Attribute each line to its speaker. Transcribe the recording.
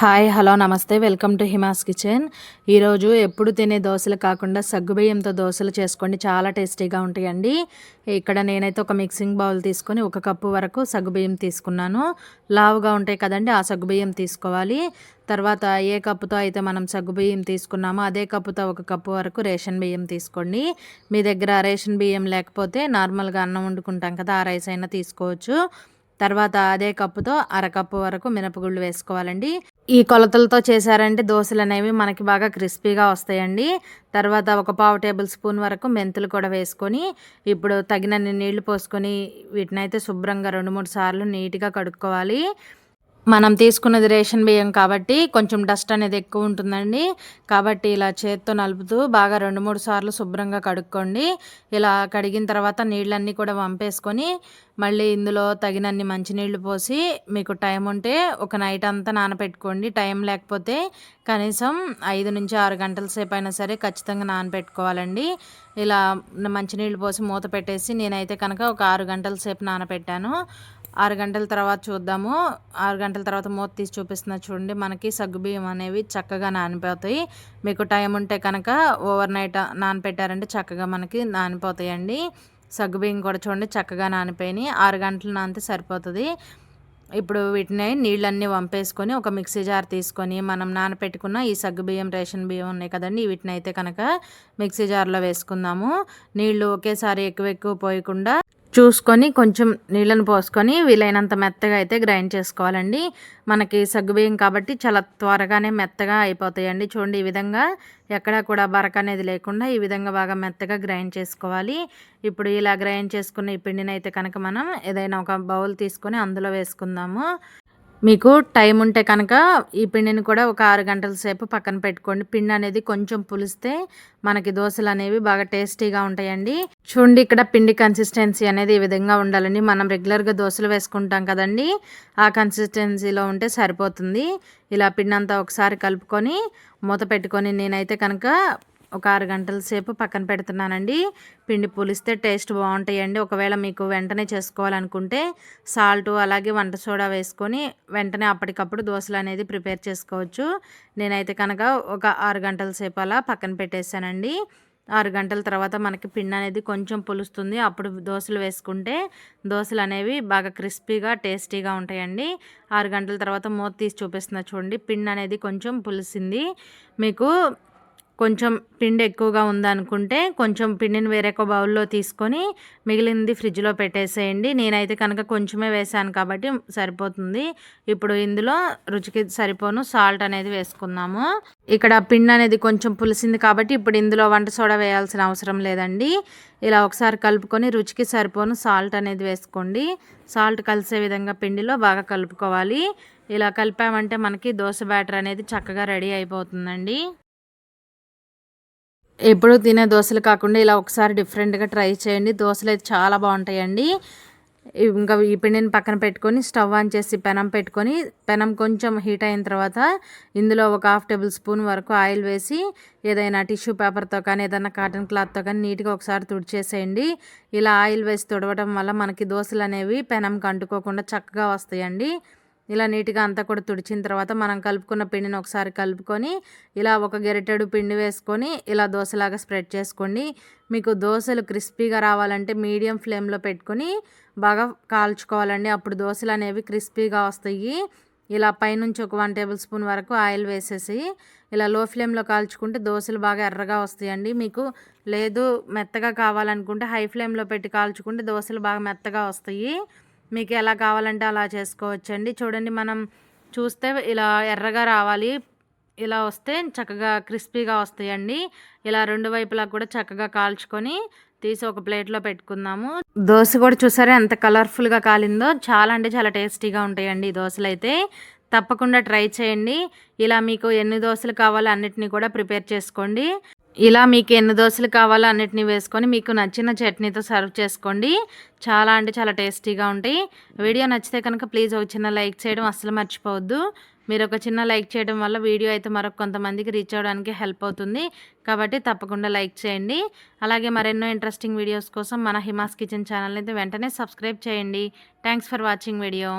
Speaker 1: Hi hello నమస్తే. Welcome to Hima's kitchen. ఈరోజు ఎప్పుడు తినే దోశలు కాకుండా సగ్గుబియ్యంతో దోశలు చేసుకోండి. చాలా టేస్టీగా ఉంటాయండి. ఇక్కడ నేనైతే ఒక మిక్సింగ్ బౌల్ తీసుకొని ఒక కప్పు వరకు సగ్గుబియ్యం తీసుకున్నాను. లావుగా ఉంటాయి కదండి ఆ సగ్గుబియ్యం తీసుకోవాలి. తర్వాత ఏ కప్పుతో అయితే మనం సగ్గుబియ్యం తీసుకున్నామో అదే కప్పుతో ఒక కప్పు వరకు రేషన్ బియ్యం తీసుకోండి. మీ దగ్గర రేషన్ బియ్యం లేకపోతే నార్మల్గా అన్నం వండుకుంటాం కదా ఆ రైస్ అయినా తీసుకోవచ్చు. తర్వాత అదే కప్పుతో అరకప్పు వరకు మినపగుళ్ళు వేసుకోవాలండి. ఈ కొలతలతో చేశారంటే దోశలు అనేవి మనకి బాగా క్రిస్పీగా వస్తాయండి. తర్వాత ఒక పావు టేబుల్ స్పూన్ వరకు మెంతులు కూడా వేసుకొని ఇప్పుడు తగినన్ని నీళ్ళు పోసుకొని వీటినైతే శుభ్రంగా రెండు మూడు సార్లు నీట్గా కడుక్కోవాలి. మనం తీసుకున్నది రేషన్ బియ్యం కాబట్టి కొంచెం డస్ట్ అనేది ఎక్కువ ఉంటుందండి. కాబట్టి ఇలా చేత్తో నలుపుతూ బాగా రెండు మూడు సార్లు శుభ్రంగా కడుక్కోండి. ఇలా కడిగిన తర్వాత నీళ్ళన్నీ కూడా వంపేసుకొని మళ్ళీ ఇందులో తగినన్ని మంచినీళ్ళు పోసి మీకు టైం ఉంటే ఒక నైట్ అంతా నానబెట్టుకోండి టైం లేకపోతే కనీసం ఐదు నుంచి ఆరు గంటల సేపు అయినా సరే ఖచ్చితంగా నానబెట్టుకోవాలండి ఇలా మంచినీళ్ళు పోసి మూత పెట్టేసి నేనైతే కనుక ఒక ఆరు గంటల సేపు నానబెట్టాను ఆరు గంటల తర్వాత చూద్దాము. ఆరు గంటల తర్వాత మూత తీసి చూపిస్తున్నా చూడండి. మనకి సగ్గుబియ్యం అనేవి చక్కగా నానిపోతాయి. మీకు టైం ఉంటే కనుక ఓవర్ నైట్ నానపెట్టారంటే చక్కగా మనకి నానిపోతాయండి. సగ్గుబియ్యం కూడా చూడండి చక్కగా నానిపోయినాయి. ఆరు గంటలు నానితే సరిపోతుంది. ఇప్పుడు వీటిని నీళ్ళన్నీ వంపేసుకొని ఒక మిక్సీ జార్ తీసుకొని మనం నానపెట్టుకున్న ఈ సగ్గుబియ్యం రేషన్ బియ్యం ఉన్నాయి కదండి వీటిని అయితే కనుక మిక్సీ జార్లో వేసుకుందాము. నీళ్ళు ఒకేసారి ఎక్కువ ఎక్కువ పోయకుండా చూసుకొని కొంచెం నీళ్ళను పోసుకొని వీలైనంత మెత్తగా అయితే గ్రైండ్ చేసుకోవాలండి. మనకి సగ్గుబియ్యం కాబట్టి చాలా త్వరగానే మెత్తగా అయిపోతాయండి. చూడండి ఈ విధంగా ఎక్కడా కూడా బరక అనేది లేకుండా ఈ విధంగా బాగా మెత్తగా గ్రైండ్ చేసుకోవాలి. ఇప్పుడు ఇలా గ్రైండ్ చేసుకున్న ఈ పిండిని అయితే కనుక మనం ఏదైనా ఒక బౌల్ తీసుకొని అందులో వేసుకుందాము. మీకు టైం ఉంటే కనుక ఈ పిండిని కూడా ఒక ఆరు గంటల సేపు పక్కన పెట్టుకోండి. పిండి అనేది కొంచెం పులిస్తే మనకి దోశలు అనేవి బాగా టేస్టీగా ఉంటాయండి. చూడండి ఇక్కడ పిండి కన్సిస్టెన్సీ అనేది ఈ విధంగా ఉండాలండి. మనం రెగ్యులర్గా దోశలు వేసుకుంటాం కదండి. ఆ కన్సిస్టెన్సీలో ఉంటే సరిపోతుంది. ఇలా పిండి అంతా ఒకసారి కలుపుకొని మూత పెట్టుకొని నేనైతే కనుక ఒక ఆరు గంటల సేపు పక్కన పెడుతున్నానండి. పిండి పులిస్తే టేస్ట్ బాగుంటాయండి. ఒకవేళ మీకు వెంటనే చేసుకోవాలనుకుంటే సాల్ట్ అలాగే వంట సోడా వేసుకొని వెంటనే అప్పటికప్పుడు దోశలు అనేది ప్రిపేర్ చేసుకోవచ్చు. నేనైతే కనుక ఒక ఆరు గంటల సేపు అలా పక్కన పెట్టేశానండి. ఆరు గంటల తర్వాత మనకి పిండి అనేది కొంచెం పులుస్తుంది. అప్పుడు దోశలు వేసుకుంటే దోశలు అనేవి బాగా క్రిస్పీగా టేస్టీగా ఉంటాయండి. ఆరు గంటల తర్వాత మూత తీసి చూపిస్తున్నా చూడండి. పిండి అనేది కొంచెం పులిసింది. మీకు కొంచెం పిండి ఎక్కువగా ఉందనుకుంటే కొంచెం పిండిని వేరొక బౌల్లో తీసుకొని మిగిలింది ఫ్రిడ్జ్లో పెట్టేసేయండి. నేనైతే కనుక కొంచెమే వేసాను కాబట్టి సరిపోతుంది. ఇప్పుడు ఇందులో రుచికి సరిపోను సాల్ట్ అనేది వేసుకుందాము. ఇక్కడ పిండి అనేది కొంచెం పులిసింది కాబట్టి ఇప్పుడు ఇందులో వంట సోడా వేయాల్సిన అవసరం లేదండి. ఇలా ఒకసారి కలుపుకొని రుచికి సరిపోను సాల్ట్ అనేది వేసుకోండి. సాల్ట్ కలిసే విధంగా పిండిలో బాగా కలుపుకోవాలి. ఇలా కలిపామంటే మనకి దోశ బ్యాటర్ అనేది చక్కగా రెడీ అయిపోతుందండి. ఎప్పుడు తినే దోశలు కాకుండా ఇలా ఒకసారి డిఫరెంట్గా ట్రై చేయండి. దోశలు అయితే చాలా బాగుంటాయండి. ఇంకా ఈ పిండిని పక్కన పెట్టుకొని స్టవ్ ఆన్ చేసి పెనం పెట్టుకొని పెనం కొంచెం హీట్ అయిన తర్వాత ఇందులో ఒక హాఫ్ టేబుల్ స్పూన్ వరకు ఆయిల్ వేసి ఏదైనా టిష్యూ పేపర్తో కానీ ఏదైనా కాటన్ క్లాత్తో కానీ నీట్గా ఒకసారి తుడిచేసేయండి. ఇలా ఆయిల్ వేసి తుడవడం వల్ల మనకి దోశలు అనేవి పెనంకి అంటుకోకుండా చక్కగా వస్తాయండి. ఇలా నీట్గా అంతా కూడా తుడిచిన తర్వాత మనం కలుపుకున్న పిండిని ఒకసారి కలుపుకొని ఇలా ఒక గెరిటెడు పిండి వేసుకొని ఇలా దోశలాగా స్ప్రెడ్ చేసుకోండి. మీకు దోశలు క్రిస్పీగా రావాలంటే మీడియం ఫ్లేమ్లో పెట్టుకొని బాగా కాల్చుకోవాలండి. అప్పుడు దోశలు అనేవి క్రిస్పీగా వస్తాయి. ఇలా పైనుంచి ఒక వన్ టేబుల్ స్పూన్ వరకు ఆయిల్ వేసేసి ఇలా లో ఫ్లేమ్లో కాల్చుకుంటే దోశలు బాగా ఎర్రగా వస్తాయండి. మీకు లేదు మెత్తగా కావాలనుకుంటే హై ఫ్లేమ్లో పెట్టి కాల్చుకుంటే దోశలు బాగా మెత్తగా వస్తాయి. మీకు ఎలా కావాలంటే అలా చేసుకోవచ్చండి. చూడండి మనం చూస్తే ఇలా ఎర్రగా రావాలి. ఇలా వస్తే చక్కగా క్రిస్పీగా వస్తాయండి. ఇలా రెండు వైపులా కూడా చక్కగా కాల్చుకొని తీసి ఒక ప్లేట్లో పెట్టుకుందాము. దోశ కూడా చూసారా ఎంత కలర్ఫుల్గా కాలిందో? చాలా అంటే చాలా టేస్టీగా ఉంటాయండి ఈ దోశలు అయితే తప్పకుండా ట్రై చేయండి. ఇలా మీకు ఎన్ని దోశలు కావాలో అన్నిటినీ కూడా ప్రిపేర్ చేసుకోండి. ఇలా మీకు ఎన్ని దోశలు కావాలో అన్నిటిని వేసుకొని మీకు నచ్చిన చట్నీతో సర్వ్ చేసుకోండి. చాలా అంటే చాలా టేస్టీగా ఉంటాయి. వీడియో నచ్చితే కనుక ప్లీజ్ ఒక చిన్న లైక్ చేయడం అస్సలు మర్చిపోవద్దు. మీరు ఒక చిన్న లైక్ చేయడం వల్ల వీడియో అయితే మరొక కొంతమందికి రీచ్ అవ్వడానికి హెల్ప్ అవుతుంది. కాబట్టి తప్పకుండా లైక్ చేయండి. అలాగే మరెన్నో ఇంట్రెస్టింగ్ వీడియోస్ కోసం మన హిమాస్ కిచెన్ ఛానల్ అయితే వెంటనే సబ్స్క్రైబ్ చేయండి. Thanks for watching video.